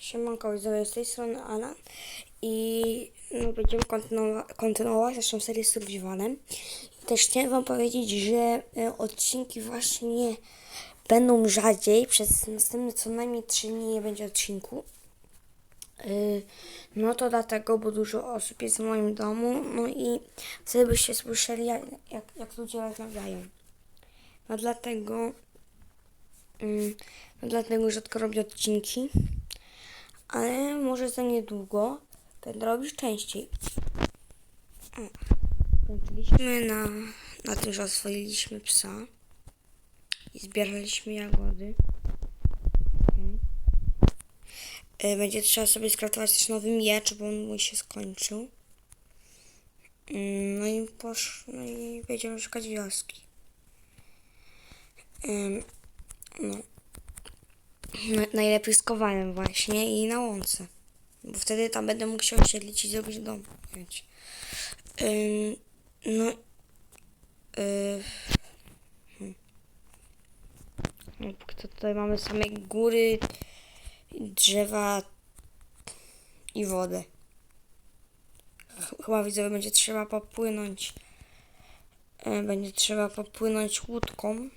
Siemanko, widzowie, z tej strony Alan i no, będziemy kontynuowa- kontynuować naszą serię z Survivalem. Też chciałem wam powiedzieć, że e, odcinki właśnie będą rzadziej, przez następne co najmniej 3 dni nie będzie odcinku. Y, No to dlatego, bo dużo osób jest w moim domu, no i wtedy byście słyszeli, jak, jak, jak ludzie rozmawiają. No dlatego, mm, no dlatego rzadko robię odcinki, ale może za niedługo będę robić częściej. O, Skończyliśmy na, na tym, że oswoiliśmy psa i zbieraliśmy jagody. Y, Będzie trzeba sobie skraftować też nowy miecz, bo on mój się skończył. Mm, No i posz... no i będziemy szukać wioski. Ym, no. Na- Najlepiej z kowalem właśnie i na łące. Bo wtedy tam będę mógł się osiedlić i zrobić dom. Ym, no. Yy. No, co tutaj mamy same góry, drzewa i wodę. Ch- Chyba widzowie będzie trzeba popłynąć. e, Będzie trzeba popłynąć łódką.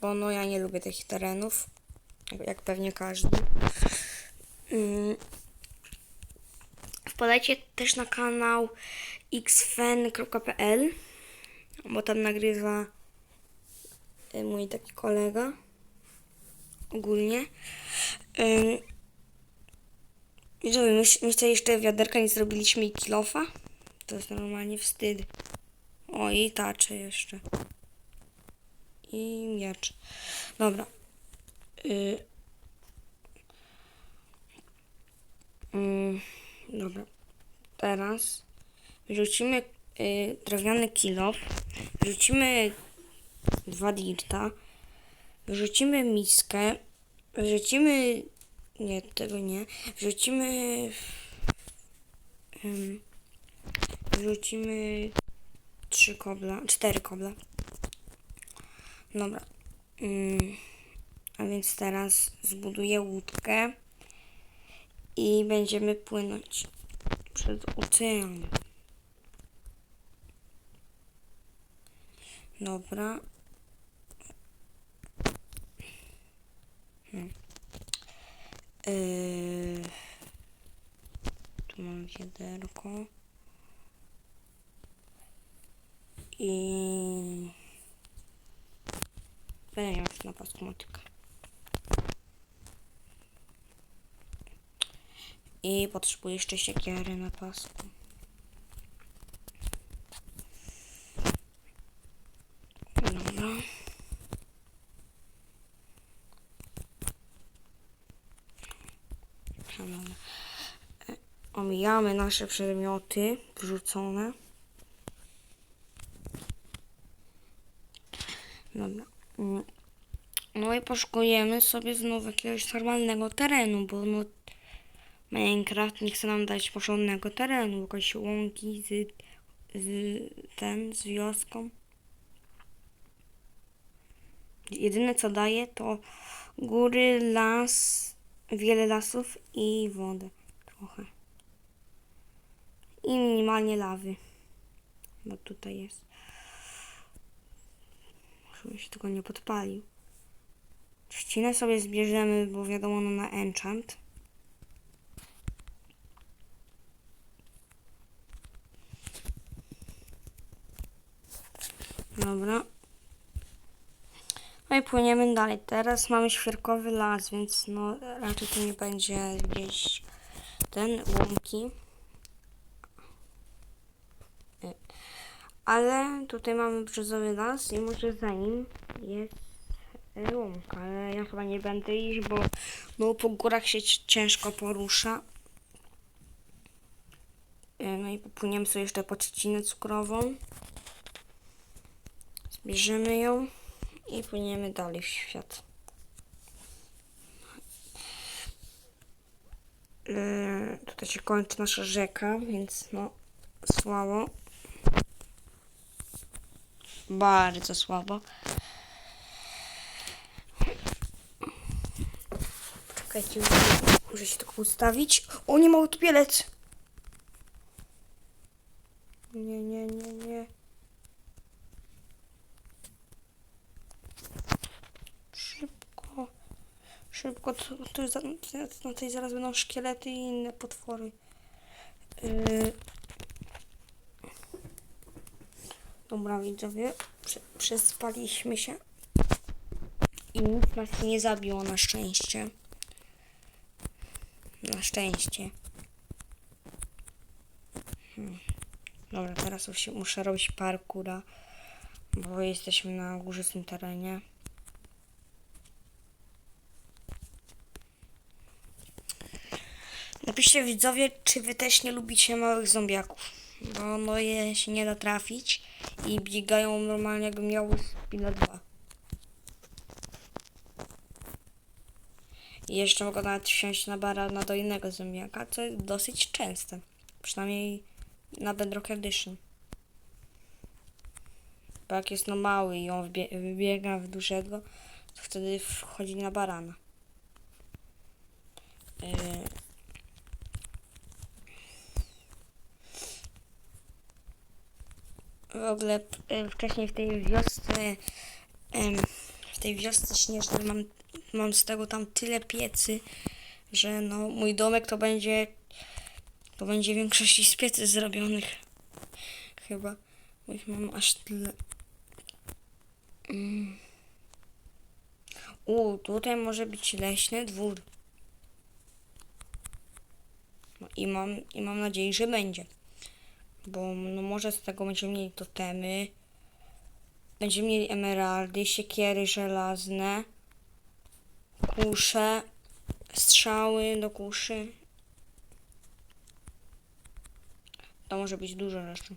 Bo no ja nie lubię tych terenów. jak- pewnie każdy. Mm. Wpadajcie też na kanał xfen.pl bo tam nagrywa y, mój taki kolega ogólnie. Widzowie, my, my jeszcze wiaderka nie zrobiliśmy i kilofa. To jest normalnie wstyd. O, i tacze jeszcze. I miecz. Dobra. Y, mm, dobra. Teraz wrzucimy y, drewniany kilof. Wrzucimy dwa dirta. Wrzucimy miskę. Wrzucimy. Nie, tego nie. Wrzucimy. Um, wrzucimy trzy kobla. Cztery kobla. Dobra. Ym, a więc teraz zbuduję łódkę i będziemy płynąć przez ocean. Dobra. Hmm. Yy, tu mam wiaderko. I będę miał na pasku motykę. I potrzebuję jeszcze siekiery na pasku. Dobra. E, Omijamy nasze przedmioty wrzucone. Dobra. Mm. No i poszukujemy sobie znów jakiegoś normalnego terenu, bo no Minecraft nie chce nam dać porządnego terenu, jakieś łąki z, z ten, z wioską. Jedyne co daje to góry, las, wiele lasów i wodę trochę. I minimalnie lawy. Bo tutaj jest. Żeby się tego nie podpalił. Trzcinę sobie zbierzemy, bo wiadomo no na enchant. Dobra. No i płyniemy dalej. Teraz mamy świerkowy las, więc no raczej tu nie będzie gdzieś ten łąki. Y. Ale tutaj mamy brzozowy las i może za nim jest łąka, ale ja chyba nie będę iść, bo no po górach się ci- ciężko porusza. Y, No i popłyniemy sobie jeszcze po trzcinę cukrową. Zbierzemy ją i płyniemy dalej w świat. Yy, tutaj się kończy nasza rzeka, więc no słabo. Bardzo słabo. Czekajcie, muszę- się tylko ustawić. O, nie ma tu pielec. Nie, nie, nie, nie. Szybko. Szybko, tu, tu na tej zaraz będą szkielety i inne potwory. Yy. Dobra, widzowie, prze, przespaliśmy się. I nic nas nie zabiło na szczęście. Szczęście. Hmm. Dobra, teraz już muszę robić parkura, bo jesteśmy na górzystym terenie. Napiszcie widzowie, czy wy też nie lubicie małych zombiaków, bo no je się nie da trafić i biegają normalnie jakby miały spina 2. I jeszcze mogą nawet wsiąść na barana do innego zombiaka, co jest dosyć częste. Przynajmniej na Bedrock Edition. Bo jak jest no mały i on wybiega w dużego, to wtedy wchodzi na barana. Yy. W ogóle y, wcześniej w tej wiosce, w tej wiosce śnieżnej mam, mam z tego tam tyle piecy, że no mój domek to będzie, to będzie większości z piecy zrobionych. Chyba, bo ich mam aż tyle. Mm. U, tutaj może być leśny dwór. No i mam, i mam nadzieję, że będzie. Bo no może z tego będziemy mieli totemy. Będziemy mieli emeraldy, siekiery żelazne, kusze, strzały do kuszy. To może być dużo rzeczy.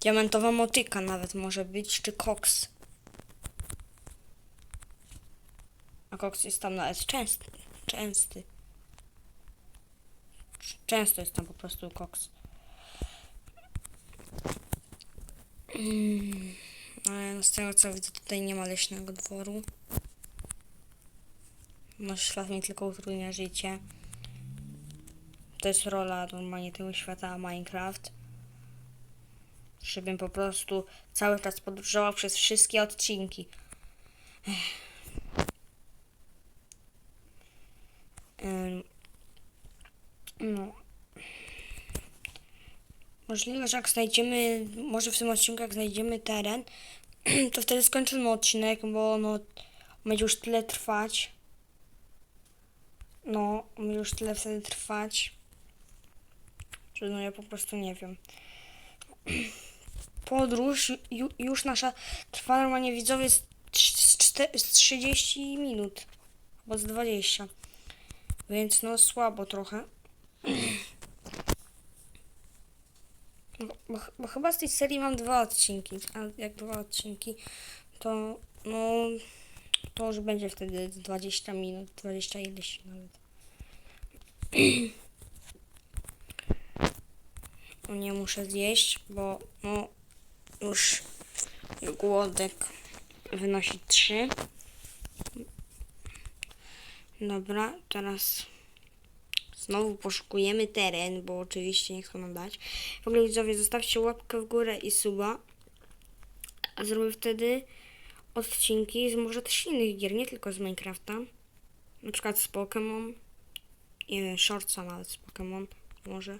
Diamentowa motyka nawet może być, czy koks. A koks jest tam nawet częsty. Częsty. Często jest tam po prostu koks. Mm, ale z tego co widzę, tutaj nie ma leśnego dworu. No świat mi tylko utrudnia życie. To jest rola normalnie tego świata Minecraft. Żebym po prostu cały czas podróżował przez wszystkie odcinki. Ym, No. Możliwe, że jak znajdziemy, może w tym odcinku jak znajdziemy teren, to wtedy skończymy odcinek, bo no będzie już tyle trwać. No, już tyle wtedy trwać, że no ja po prostu nie wiem. Podróż ju, już nasza trwa normalnie widzowie z, z, czte- z 30 minut, albo z 20. Więc no słabo trochę. Bo, bo, bo chyba z tej serii mam dwa odcinki, a jak dwa odcinki, to no to już będzie wtedy 20 minut, 20 ileś nawet. O, Nie muszę zjeść, bo no już głodek wynosi 3. Dobra, teraz Znowu poszukujemy teren, bo oczywiście nie chcą nam dać. W ogóle widzowie, zostawcie łapkę w górę i suba. A zrobię wtedy odcinki z może też innych gier, nie tylko z Minecrafta. Na przykład z Pokémon. Wiem, shortsa nawet z Pokémon. Może.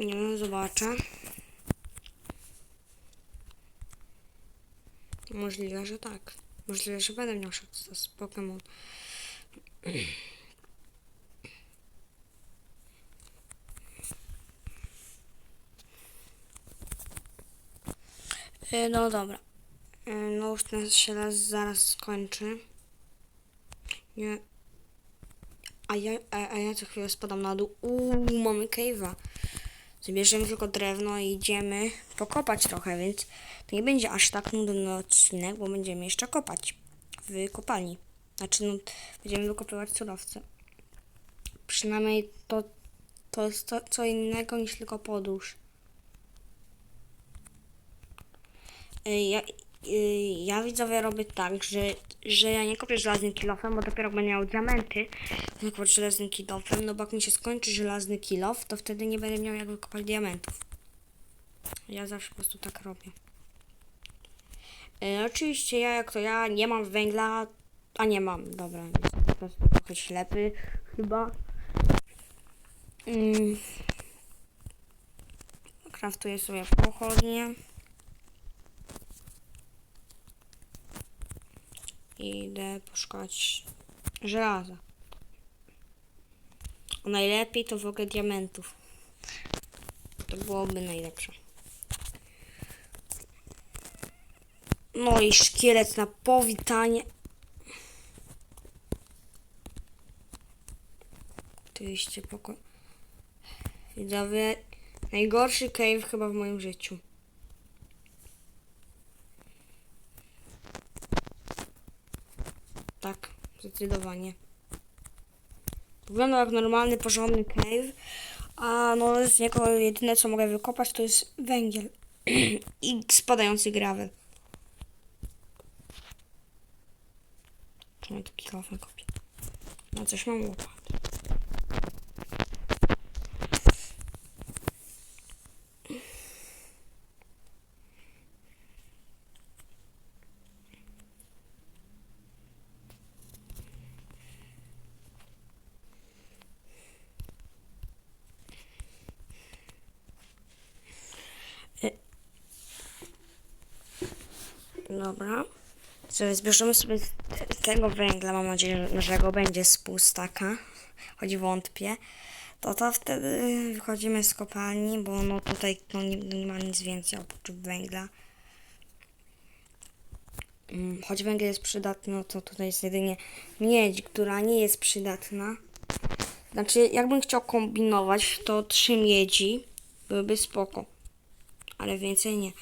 Nie wiem, zobaczę. Możliwe, że tak. Możliwe, że będę miał shortsa z Pokémon. E, No dobra. E, No już ten się raz zaraz skończy. Nie. A ja, a, a ja co chwilę spadam na dół. Uuu, mamy cave'a. Zabierzemy tylko drewno i idziemy pokopać trochę, więc to nie będzie aż tak nudny odcinek, bo będziemy jeszcze kopać w kopalni. Znaczy, no, będziemy wykopywać surowce. Przynajmniej to, to jest to, co innego niż tylko podróż. Ja, ja widzowie robię tak, że, że ja nie kopię żelaznym kilofem, bo dopiero będę miał diamenty, kopię żelaznym kilofem, no bo jak mi się skończy żelazny kilof, to wtedy nie będę miał jak wykopać diamentów. Ja zawsze po prostu tak robię. Yy, oczywiście ja jak to ja nie mam węgla, a nie mam, dobra, jestem po prostu trochę ślepy chyba. Yy, kraftuję sobie pochodnie. I idę poszukać żelaza. Najlepiej to w ogóle diamentów. To byłoby najlepsze. No i szkielet na powitanie. Oczywiście poko... Widzowie, najgorszy cave chyba w moim życiu. Tak, zdecydowanie. Wygląda jak normalny, porządny cave, a no z niego jedyne co mogę wykopać to jest węgiel i spadający gravel. Czemu taki kilofem kopię? No coś mam łopatę. Dobra. Sobie zbierzemy sobie tego węgla, mam nadzieję, że go będzie z pół staka, choć wątpię. To to wtedy wychodzimy z kopalni, bo no tutaj no, nie, nie ma nic więcej oprócz węgla. Mm, Choć węgiel jest przydatny, no to tutaj jest jedynie miedź, która nie jest przydatna. Znaczy, jakbym chciał kombinować, to trzy miedzi byłyby spoko ale więcej nie.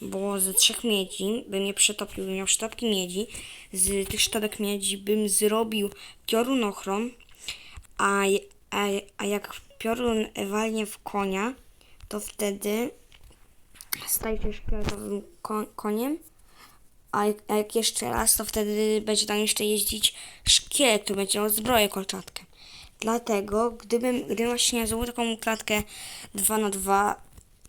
Bo z trzech miedzi bym je przetopił, bym miał sztabki miedzi. Z tych sztabek miedzi bym zrobił piorunochron, a, a, a jak piorun walnie w konia, to wtedy staje się szkieletowym ko koniem. A, jak- a jak jeszcze raz, to wtedy będzie tam jeszcze jeździć szkielet, który będzie miał zbroję kolczatkę. Dlatego, gdybym, gdybym właśnie zrobił taką klatkę 2 na 2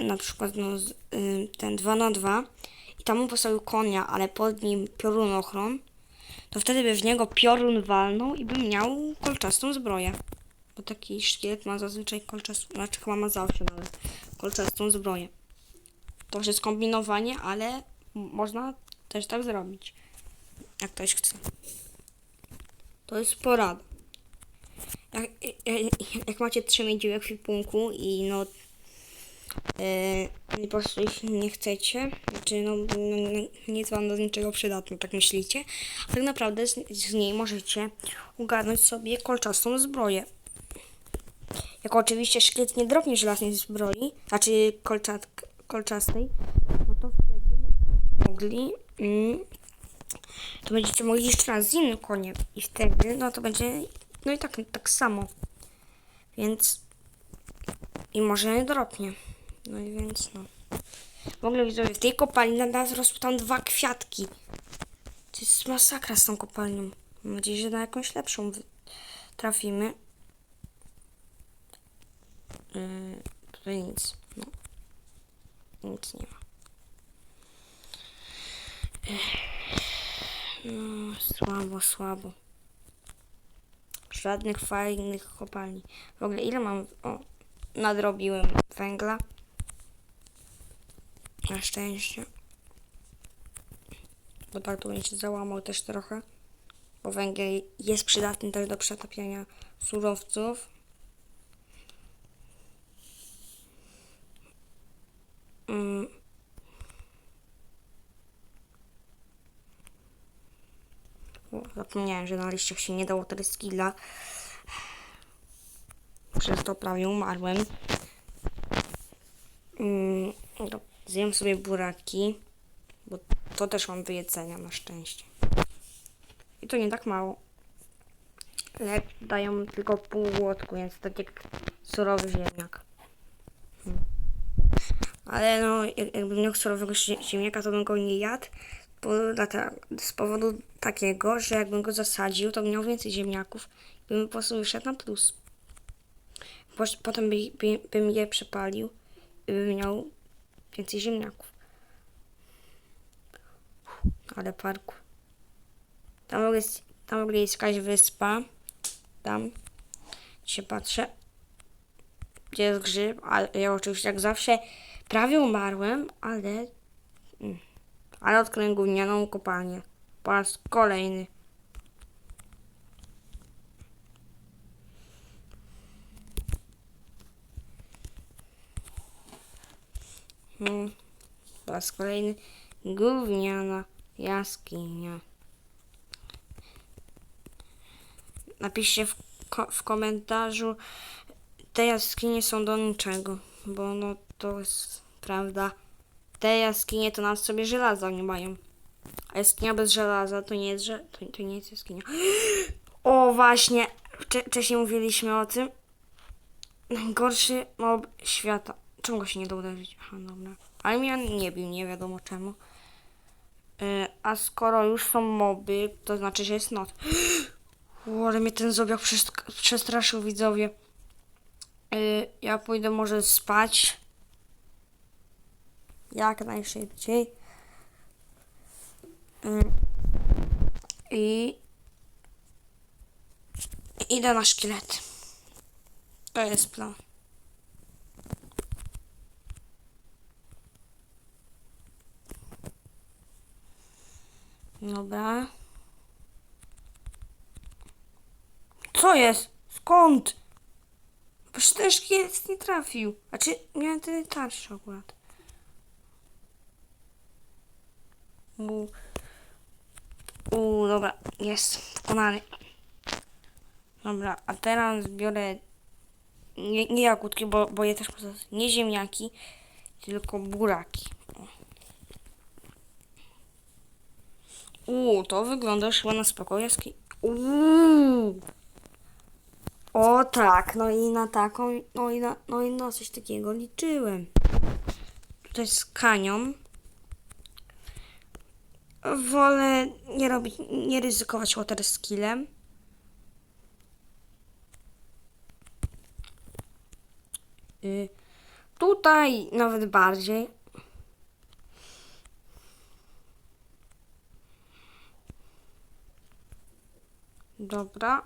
na przykład no, y, ten 2 na 2 i tam postawił konia, ale pod nim piorunochron, to wtedy by w niego piorun walnął i bym miał kolczastą zbroję. Bo taki szkielet ma zazwyczaj kolczastą, znaczy chyba ma zawsze nawet kolczastą zbroję. To już jest kombinowanie, ale można też tak zrobić, jak ktoś chce. To jest porada. Jak, jak, jak macie trzy miedzi w ekwipunku i no i po prostu ich nie chcecie, znaczy no, no, no nie jest wam do niczego przydatne, tak myślicie, a tak naprawdę z, z niej możecie ogarnąć sobie kolczastą zbroję. Jak oczywiście szkielet nie drobnie żelaznej zbroi, znaczy kolczat, kolczastej, no to wtedy mogli, mm, to będziecie mogli jeszcze raz z innym koniem i wtedy, no to będzie, no i tak, tak samo. Więc i może nie drobnie. No i więc no. W ogóle widzowie, w tej kopalni nadal rosły tam dwa kwiatki. To jest masakra z tą kopalnią. Mam nadzieję, że na jakąś lepszą trafimy. Yy, tutaj nic. No. Nic nie ma. No, słabo, słabo. Żadnych fajnych kopalni. W ogóle ile mam... O, nadrobiłem węgla. Na szczęście. Bo tak to się załamał też trochę. Bo węgiel jest przydatny też do przetapiania surowców. Mm. Zapomniałem, że na liściach się nie dało teraz skilla. Przez to prawie umarłem. Mm, zjem sobie buraki, bo to też mam do jedzenia na szczęście. I to nie tak mało. Ale dają tylko pół łotku, więc tak jak surowy ziemniak. Hmm. Ale no, jak, jakbym miał surowego zie- ziemniaka, to bym go nie jadł. Bo z powodu takiego, że jakbym go zasadził, to miał więcej ziemniaków i bym po prostu wyszedł na plus. Potem by, by, bym je przepalił i bym miał więcej ziemniaków. Ale parku. Tam w ogóle jest, tam w ogóle jest jakaś wyspa. Tam się patrzę. Gdzie jest grzyb, ale ja oczywiście jak zawsze prawie umarłem, ale mm, ale odkryłem gównianą kopalnię. Po raz kolejny. Hmm. Po raz kolejny gówniana jaskinia. Napiszcie w, ko- w komentarzu, te jaskinie są do niczego, bo no to jest prawda. Te jaskinie to nam sobie żelaza nie mają. A jaskinia bez żelaza to nie jest, to, to nie jest jaskinia. O właśnie, Wcze- wcześniej mówiliśmy o tym. Najgorszy mob świata. Czemu go się nie da uderzyć? Aha, dobra. Ale mnie nie bił, nie wiadomo czemu. Y, a skoro już są moby, to znaczy, że jest noc. O, ale mnie ten zobiak przest- przestraszył, widzowie. Y, ja pójdę może spać. Jak najszybciej. Y, I idę na szkielet. To jest plan. Dobra. Co jest? Skąd? Przecież ten szkielet nie trafił. Znaczy, miałem tyle tarczy akurat. U, u, dobra, jest pokonany. Dobra, a teraz biorę nie, nie jagódki, bo, bo je też poza- nie ziemniaki, tylko buraki. Uuu, to wygląda chyba na spokojowski. Uuu. O tak, no i na taką, no i na, no i na coś takiego liczyłem. To jest kanion. Wolę nie robić, nie ryzykować water skillem. Y, tutaj nawet bardziej. Dobra.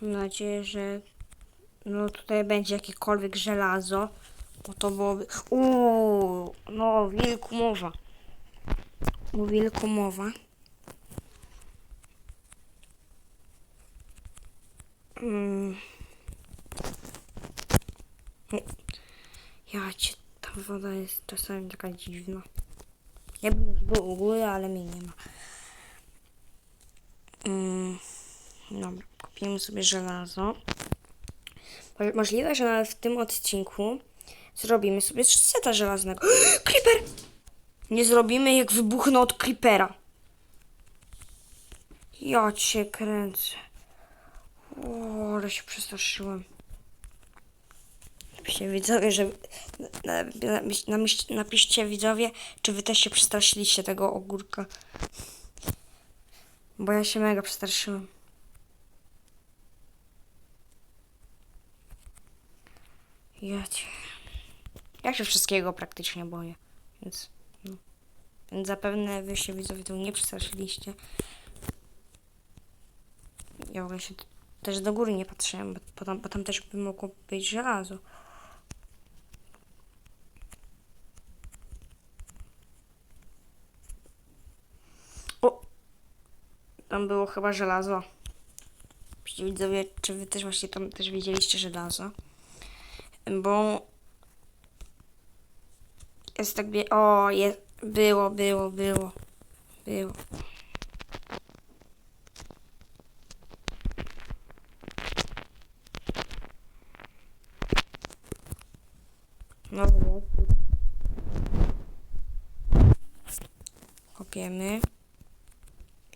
Mam nadzieję, że no tutaj będzie jakiekolwiek żelazo, bo to byłoby... Uuu, no wilku mowa. O wilku mowa. Mm. Ja cię, woda jest czasami taka dziwna. Ja bym już był u góry, ale mnie nie ma. Mm. Kupimy sobie żelazo. Mo- Możliwe, że nawet w tym odcinku zrobimy sobie seta żelaznego. Creeper! Nie zrobimy jak wybuchnę od creepera. Ja cię kręcę. O, ale się przestraszyłem. Napiszcie widzowie, że... na- na- Napiszcie, widzowie, czy wy też się przestraszyliście tego ogórka. Bo ja się mega przestraszyłem. Ja cię... Ja się wszystkiego praktycznie boję, więc... No. Więc zapewne wy się widzowie tu nie przestraszyliście. Ja w ogóle się też do góry nie patrzyłem, bo, tam, bo tam też by mogło być żelazo. O! Tam było chyba żelazo. Widzowie, czy wy też właśnie tam też widzieliście żelazo? Bo jest tak. O, jest... Było, było, było. Było. No było. Kopiemy.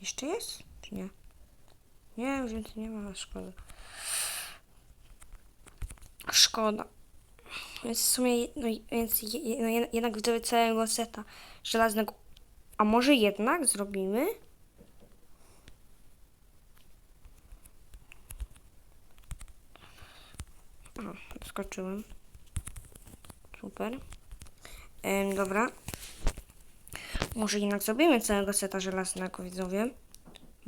Jeszcze jest? Czy nie? Nie, już nie ma, szkoda. Szkoda. Więc w sumie, no, więc je, no, jed- jednak widzowie całego seta żelaznego. A może jednak zrobimy? O, skoczyłem. Super. Em, dobra. Może jednak zrobimy całego seta żelaznego, widzowie.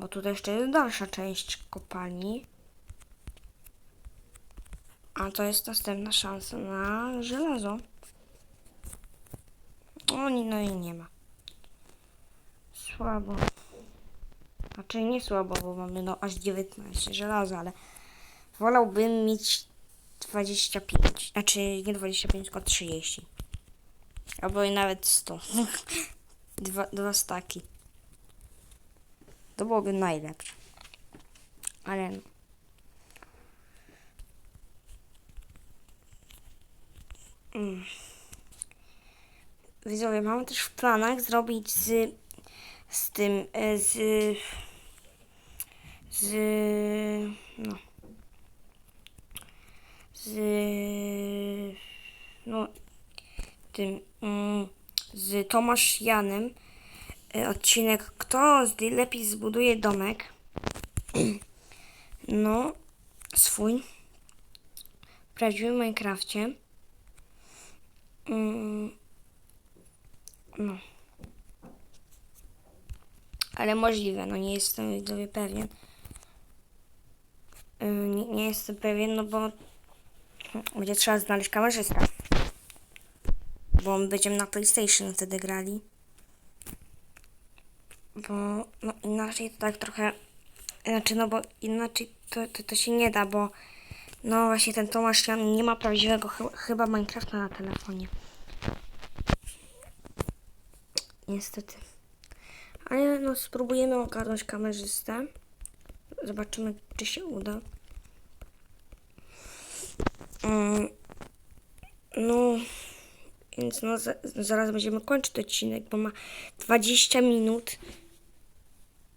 Bo tutaj jeszcze jest dalsza część kopalni. A to jest następna szansa na żelazo. O, nie- no i nie ma. Słabo. Znaczy nie słabo, bo mamy no aż 19 żelaza, ale wolałbym mieć 25. Znaczy nie 25, tylko 30. Albo i nawet 100. dwa, dwa staki. To byłoby najlepsze. Ale. Mm. Widzowie, mamy też w planach zrobić z, z tym, e, z, z, no, z, no, tym, mm, z Tomasz Janem odcinek, kto lepiej zbuduje domek, no, swój, w prawdziwym Minecrafcie, Mm, no. Ale możliwe, no nie jestem widzowie pewien. Yy, Nie, nie jestem pewien, no bo będzie trzeba znaleźć kamerzysta. Bo my będziemy na PlayStation wtedy grali. Bo no inaczej to tak trochę. Znaczy, no bo inaczej to, to, to się nie da, bo no właśnie ten Tomasz Jan nie ma prawdziwego chy- chyba Minecrafta na telefonie. Niestety. Ale no spróbujemy ogarnąć kamerzystę. Zobaczymy, czy się uda. Mm, no, więc no za, zaraz będziemy kończyć odcinek, bo ma 20 minut.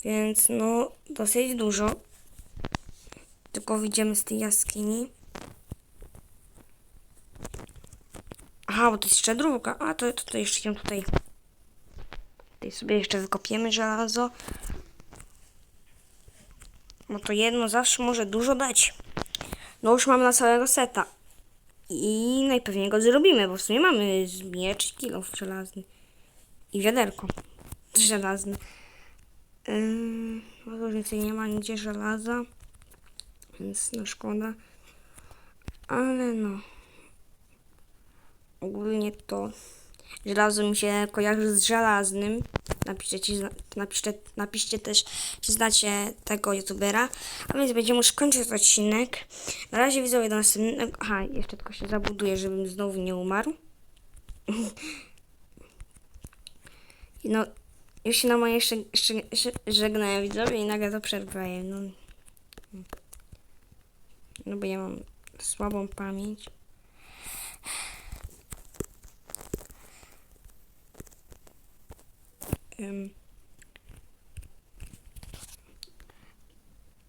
Więc no, dosyć dużo. Tylko wyjdziemy z tej jaskini. Aha, bo to jest jeszcze druga. A, to, to, to jeszcze ją tutaj. Tutaj sobie jeszcze wykopiemy żelazo. No to jedno zawsze może dużo dać. No już mamy na całego seta. I najpewniej go zrobimy, bo w sumie mamy miecz, kilo żelazny. I wiaderko żelazne. To już więcej nie ma nigdzie żelaza. Więc no szkoda. Ale no. Ogólnie to żelazo mi się kojarzy z żelaznym. Napiszcie, ci, zna- napiszcie, napiszcie też, czy znacie tego youtubera. A więc będziemy już kończyć odcinek. Na razie widzowie do następnego. Aha, jeszcze tylko się zabuduję, żebym znowu nie umarł. No, już się na moje żegnają widzowie i nagle to przerwaję. No. No bo ja mam słabą pamięć.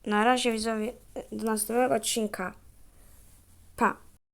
Na razie widzowie do następnego odcinka. Pa.